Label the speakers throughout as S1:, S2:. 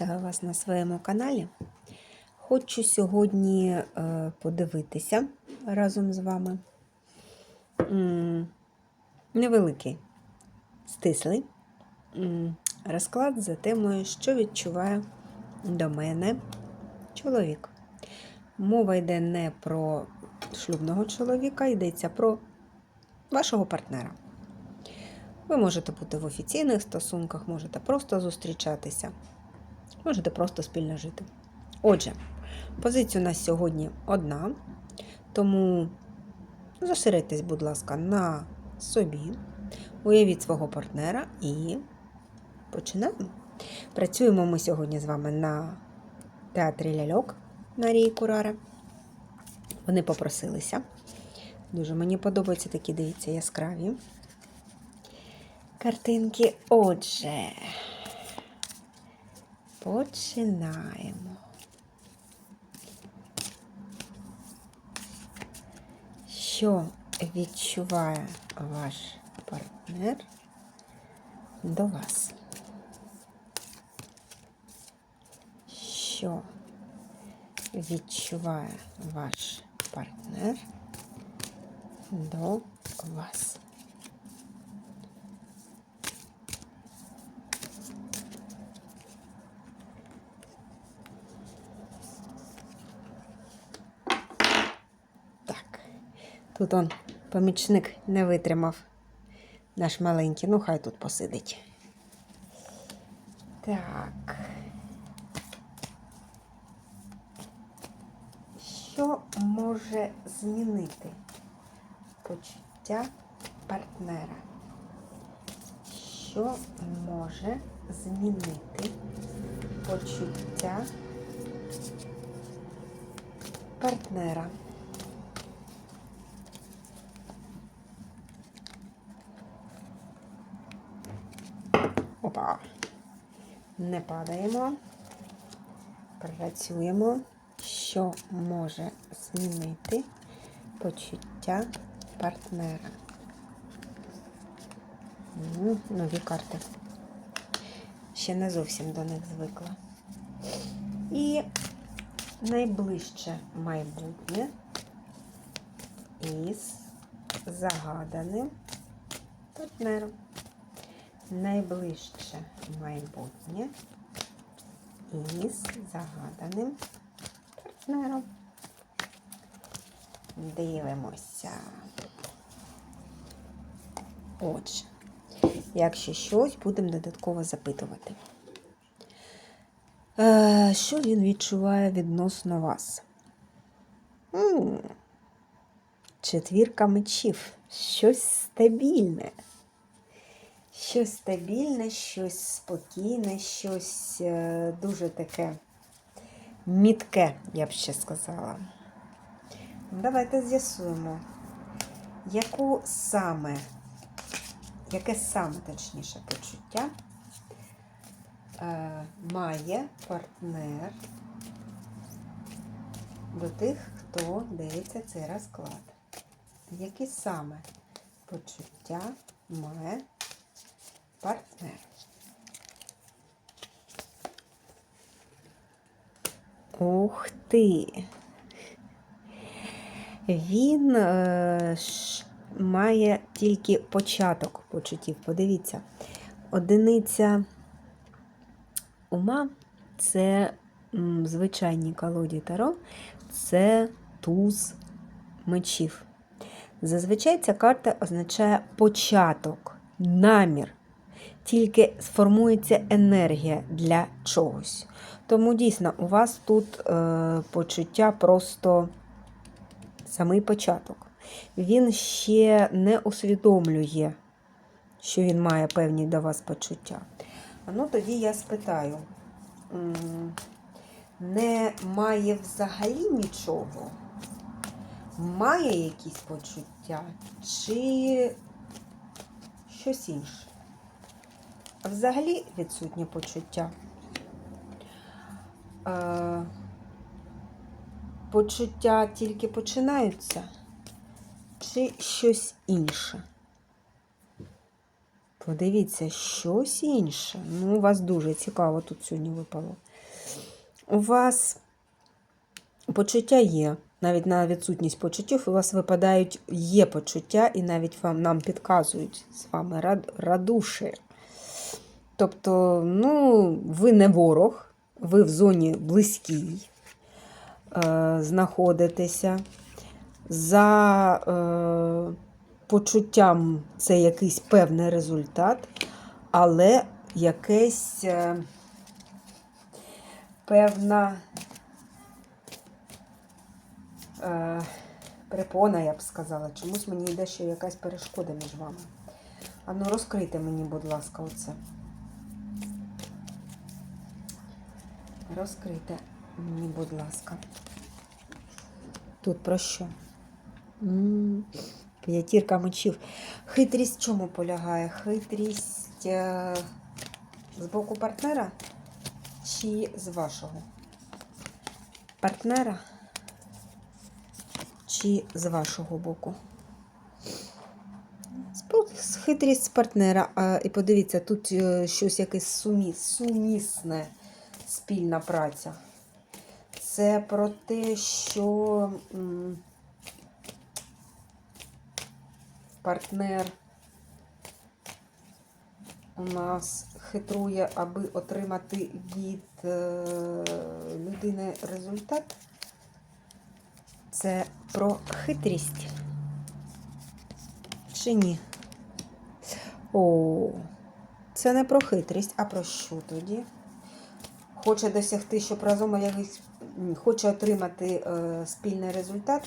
S1: Вітаю вас на своєму каналі. Хочу сьогодні е, подивитися разом з вами. Невеликий, стислий розклад за темою, що відчуває до мене чоловік. Мова йде не про шлюбного чоловіка, йдеться про вашого партнера. Ви можете бути в офіційних стосунках, можете просто зустрічатися, можете просто спільно жити. Отже, позиція у нас сьогодні одна, тому зосередьтесь, будь ласка, на собі, уявіть свого партнера і починаємо. Працюємо ми сьогодні з вами на театрі ляльок Марії Курари. Вони попросилися. Дуже мені подобаються такі, дивіться, яскраві картинки. Отже, починаємо. Що відчуває ваш партнер до вас? Що відчуває ваш партнер до вас? Так. Тут он помічник не витримав наш маленький. Ну, хай тут посидить. Так. Що може змінити почуття партнера? Що може змінити почуття партнера? Опа. Не падаємо. Працюємо, що може змінити почуття партнера. М, Нові карти. Ще не зовсім до них звикла. І найближче майбутнє із загаданим партнером найближче майбутнє із загаданим партнером. Дивимося. Отже, якщо щось, будемо додатково запитувати. Е, що він відчуває відносно вас? М, Четвірка мечів. Щось стабільне щось стабільне, щось спокійне, щось е, дуже таке мітке, я б ще сказала. Давайте з'ясуємо, яку саме, яке саме точніше почуття е, має партнер до тих, хто дивиться цей розклад. Які саме почуття має. Ух ти! Він е, ш, має тільки початок почуттів. Подивіться, одиниця ума це м, звичайні колоді Таро, це туз мечів. Зазвичай ця карта означає початок, намір тільки сформується енергія для чогось. Тому дійсно у вас тут е, почуття просто самий початок. Він ще не усвідомлює, що він має певні до вас почуття. Ну, тоді я спитаю, не має взагалі нічого? Має якісь почуття чи щось інше? Взагалі відсутнє почуття. Е, почуття тільки починаються, чи щось інше? Подивіться, щось інше. Ну, у вас дуже цікаво тут сьогодні випало. у вас почуття є. Навіть на відсутність почуттів у вас випадають є почуття, і навіть вам нам підказують з вами рад, радуші. Тобто, ну, ви не ворог, ви в зоні близькій е, знаходитеся. За е, почуттям це якийсь певний результат, але якесь е, певна е, препона, я б сказала. Чомусь мені йде ще якась перешкода між вами. А ну розкрийте мені, будь ласка, оце. Розкрийте мені, будь ласка. Тут про що? М, П'ятірка мечів. Хитрість в чому полягає? Хитрість е, з боку партнера чи з вашого? Партнера чи з вашого боку? Хитрість партнера. А, і подивіться, тут е, щось якесь сумісне спільна праця. Це про те, що партнер у нас хитрує, аби отримати від е, людини результат. Це про хитрість. Чи ні? О, це не про хитрість, а про що тоді? Хоче досягти, щоб разом якийсь хоче отримати е, спільний результат.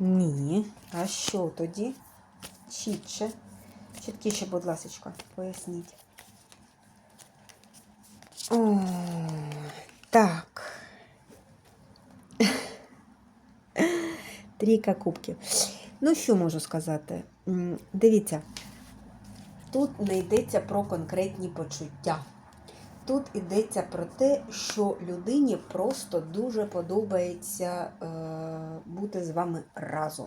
S1: Ні. А що тоді? Чітче. Чіткіше, будь ласка, поясніть. О, так. Трійка кубків. Ну, що можу сказати? Дивіться, тут не йдеться про конкретні почуття. Тут йдеться про те, що людині просто дуже подобається е, бути з вами разом,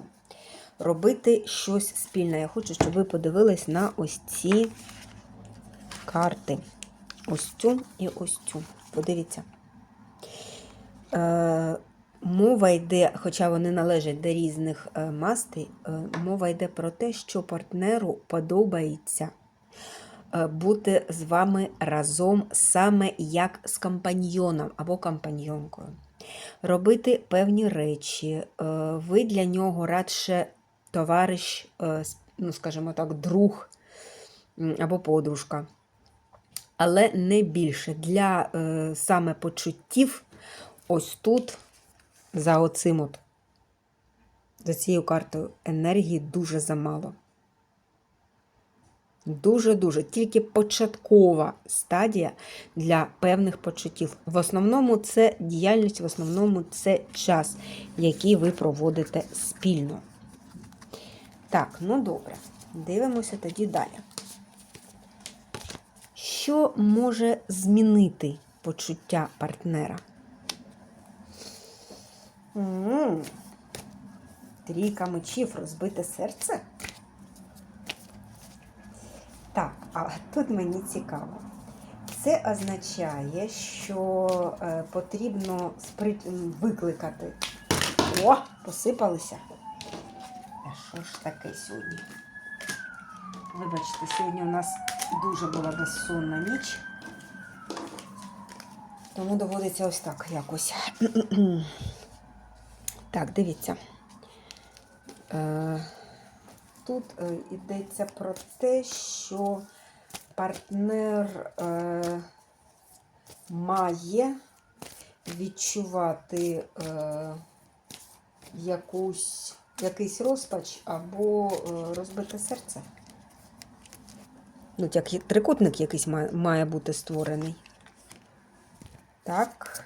S1: робити щось спільне. Я хочу, щоб ви подивились на ось ці карти. Ось цю і ось цю. Подивіться. Е, мова йде, хоча вони належать до різних е, мастей, мова йде про те, що партнеру подобається е, бути з вами разом саме як з компаньйоном або компаньйонкою. Робити певні речі. Е, ви для нього радше товариш, ну, скажімо так, друг або подружка. Але не більше. Для саме почуттів ось тут, за оцим от, за цією картою, енергії дуже замало. Дуже-дуже. Тільки початкова стадія для певних почуттів. В основному це діяльність, в основному це час, який ви проводите спільно. Так, ну добре. Дивимося тоді далі. Що може змінити почуття партнера? М, Трійка мечів, розбите серце? Так, а тут мені цікаво. Це означає, що е, потрібно спри... викликати. О, посипалися. А що ж таке сьогодні? Вибачте, сьогодні у нас дуже була безсонна ніч. Тому доводиться ось так якось. Так, дивіться. Е, Тут е, йдеться про те, що партнер е, має відчувати якусь, якийсь розпач або розбите серце. Ну, як трикутник якийсь має бути створений. Так.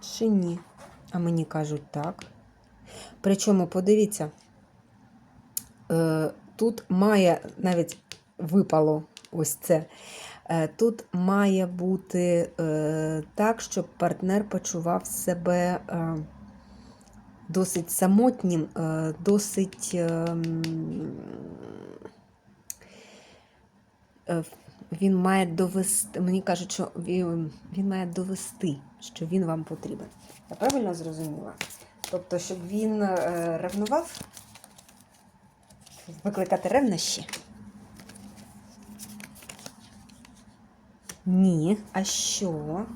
S1: Чи ні? А мені кажуть так. Причому, подивіться, е, тут має навіть випало ось це. Е, Тут має бути е, так, щоб партнер почував себе досить самотнім, досить. Він має довести, мені кажуть, що він має довести, що він вам потрібен. Я правильно зрозуміла? Тобто, щоб він е, ревнував, викликати ревнощі? Ні. А що?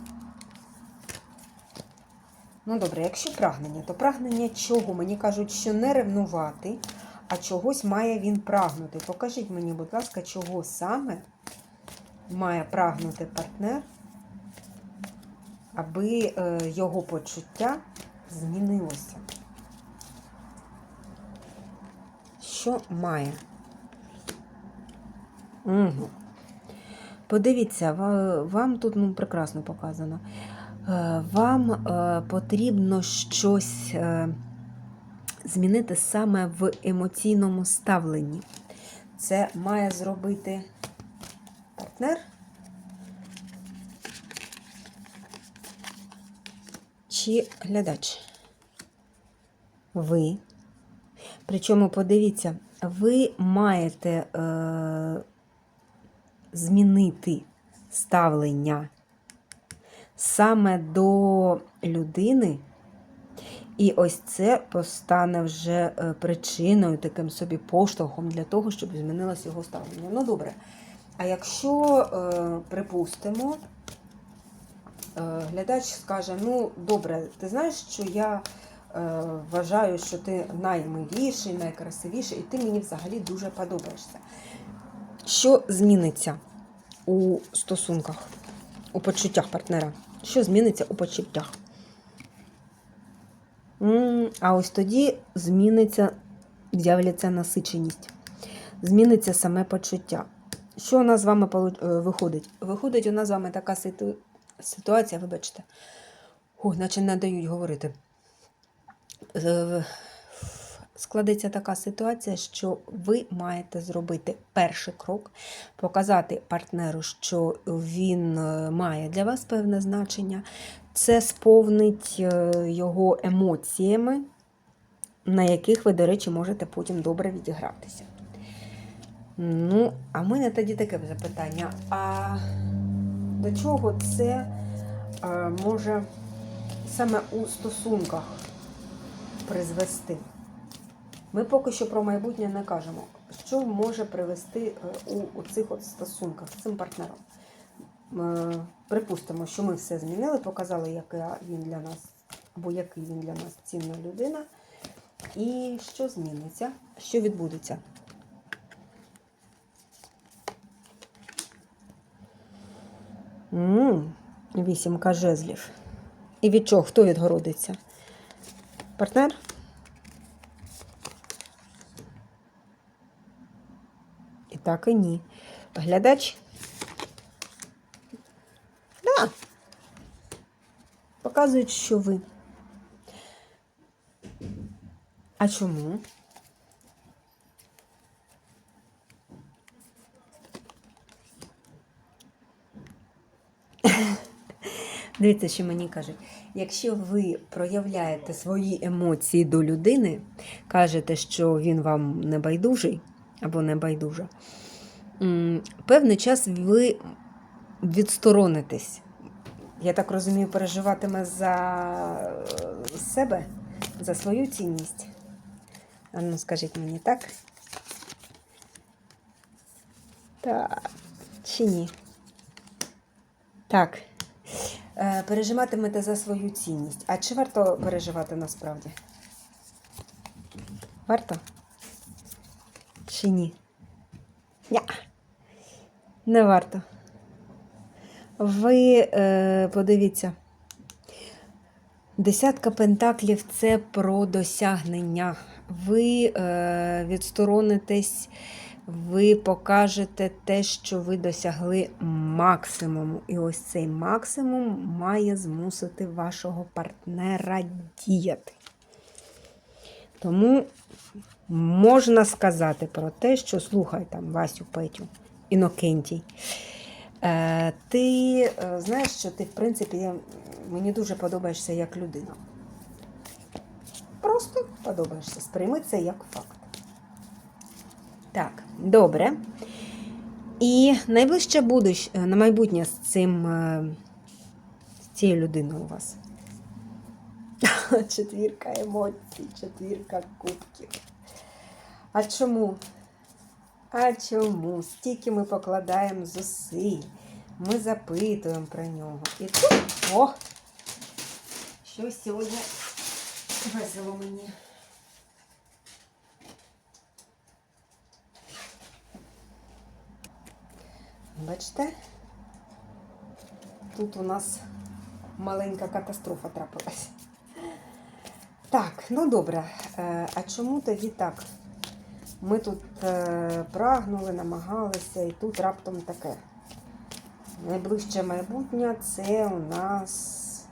S1: Ну, добре, якщо прагнення, то прагнення чого? Мені кажуть, що не ревнувати, а чогось має він прагнути. Покажіть мені, будь ласка, чого саме має прагнути партнер, аби е, його почуття змінилося. Що має? Угу. Подивіться, вам тут ну, прекрасно показано. Е, Вам е, потрібно щось змінити саме в емоційному ставленні. Це має зробити партнер. Чи глядач? Ви. Причому, подивіться, ви маєте е, змінити ставлення саме до людини. І ось це постане вже е, причиною, таким собі поштовхом для того, щоб змінилося його ставлення. Ну, добре. А якщо, е, припустимо, глядач скаже: ну, добре, ти знаєш, що я е, вважаю, що ти наймиліший, найкрасивіший, і ти мені взагалі дуже подобаєшся. Що зміниться у стосунках, у почуттях партнера? Що зміниться у почуттях? А ось тоді зміниться, з'являться насиченість, зміниться саме почуття. Що у нас з вами е, виходить? Виходить у нас з вами така ситу- ситуація, вибачте. Ой, наче не дають говорити. Е, Складеться така ситуація, що ви маєте зробити перший крок, показати партнеру, що він е, має для вас певне значення. Це сповнить е, його емоціями, на яких ви, до речі, можете потім добре відігратися. Ну, а в мене тоді таке запитання: а до чого це е, може саме у стосунках призвести? Ми поки що про майбутнє не кажемо. Що може привести е, у, у цих от стосунках з цим партнером? Е, Припустимо, що ми все змінили, показали, яка він для нас, або який він для нас цінна людина. І що зміниться? Що відбудеться? Вісімка жезлів. І від чого? Хто відгородиться? Партнер? І так і ні. Глядач? Да. Показують, що ви. А чому? Дивіться, що мені кажуть. Якщо ви проявляєте свої емоції до людини, кажете, що він вам не байдужий або не байдужа, певний час ви відсторонитесь. Я так розумію, переживатиме за е, себе, за свою цінність. Ну, скажіть мені, так? Так, чи ні? Так. Е, Переживатимете за свою цінність. А чи варто переживати насправді? Варто? Чи ні? Ня. Не варто. Ви е, подивіться. Десятка пентаклів це про досягнення. Ви е, відсторонитесь, ви покажете те, що ви досягли максимуму. І ось цей максимум має змусити вашого партнера діяти. Тому можна сказати про те, що слухай там Васю Петю, Інокентій. Е, ти е, знаєш, що ти, в принципі, мені дуже подобаєшся як людина. просто подобаєшся. Сприйми це як факт. Так, добре. І найближче будеш на майбутнє з цим е, з цією людиною у вас. Четвірка емоцій, четвірка кубків. А чому? А чому? Стільки ми покладаємо зусиль, ми запитуємо про нього. І тут, о! Що сьогодні весело мені. Бачите? Тут у нас маленька катастрофа трапилась. Так, ну добре. Е, А чому тоді так? Ми тут е, прагнули, намагалися, і тут раптом таке. Найближче майбутнє це у нас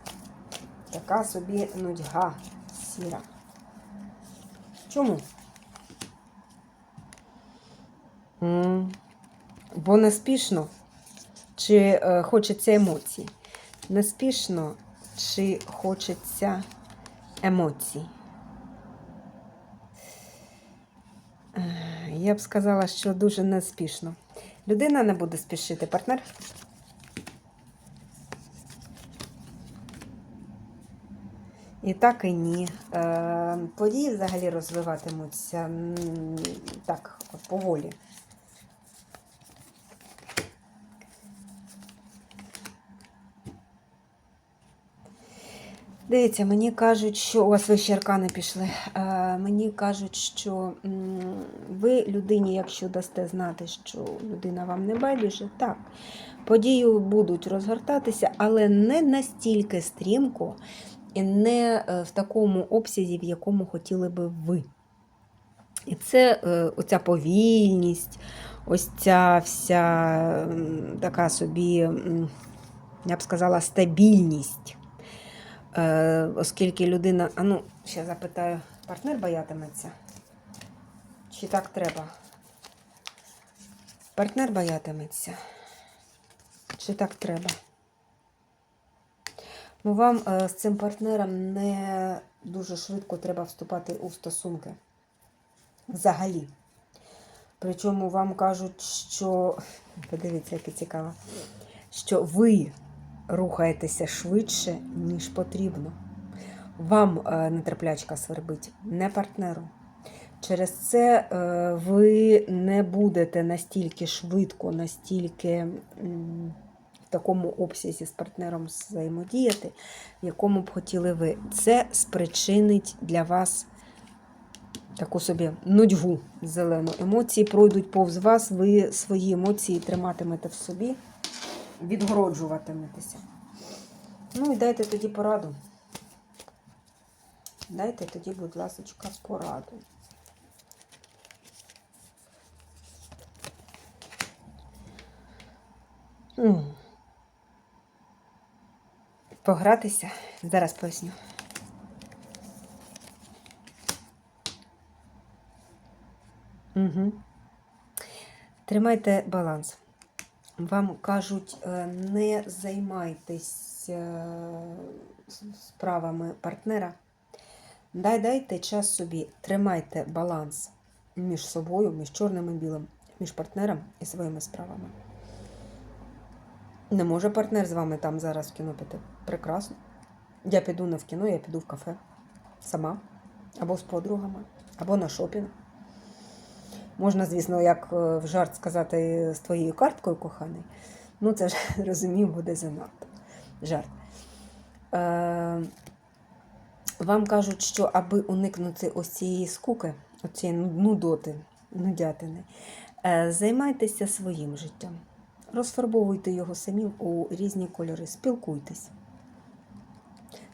S1: така собі нудьга сіра. Чому? Бо неспішно, чи е, хочеться емоцій? Неспішно, чи хочеться емоцій? Е, Я б сказала, що дуже неспішно. Людина не буде спішити, партнер. І так і ні. Е, Події взагалі розвиватимуться так, поволі. Дивіться, мені кажуть, що у вас вищі аркани пішли. Е, мені кажуть, що ви людині, якщо дасте знати, що людина вам не байдуже, так, події будуть розгортатися, але не настільки стрімко і не е, в такому обсязі, в якому хотіли би ви. І це е, оця повільність, ось ця вся така собі, я б сказала, стабільність. Е, оскільки людина. А ну, ще запитаю, партнер боятиметься? Чи так треба? Партнер боятиметься? Чи так треба? Ну, вам е, з цим партнером не дуже швидко треба вступати у стосунки. Взагалі. Причому вам кажуть, що. Подивіться, яке цікаво, що ви рухаєтеся швидше, ніж потрібно. Вам е, нетерплячка свербить, не партнеру. Через це е, ви не будете настільки швидко, настільки в такому обсязі з партнером взаємодіяти, в якому б хотіли ви. Це спричинить для вас таку собі нудьгу зелену. Емоції пройдуть повз вас, ви свої емоції триматимете в собі відгороджуватиметеся. Ну і дайте тоді пораду. Дайте тоді, будь ласка, пораду. Погратися. Зараз поясню. Угу. Тримайте баланс. Вам кажуть, е, не займайтесь е, справами партнера. Дай дайте час собі, тримайте баланс між собою, між чорним і білим, між партнером і своїми справами. Не може партнер з вами там зараз в кіно піти. Прекрасно. Я піду не в кіно, я піду в кафе сама, або з подругами, або на шопінг. Можна, звісно, як е, в жарт сказати з твоєю карткою, коханий. Ну, це ж розумію, буде занадто. Жарт. Е, Вам кажуть, що аби уникнути ось цієї скуки, оцієї нудоти, нудятини, е, займайтеся своїм життям. Розфарбовуйте його самі у різні кольори, спілкуйтесь.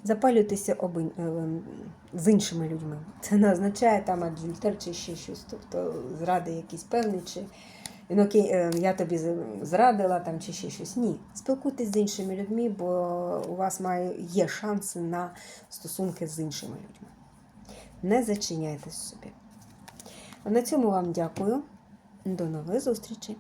S1: Запалюйтеся оби, е, з іншими людьми. Це не означає там адюльтер чи ще щось. Тобто зради якісь певні, чи ну, окей, е, я тобі зрадила там, чи ще щось. Ні. Спілкуйтесь з іншими людьми, бо у вас має, є шанси на стосунки з іншими людьми. Не зачиняйтесь собі. А на цьому вам дякую. До нових зустрічей!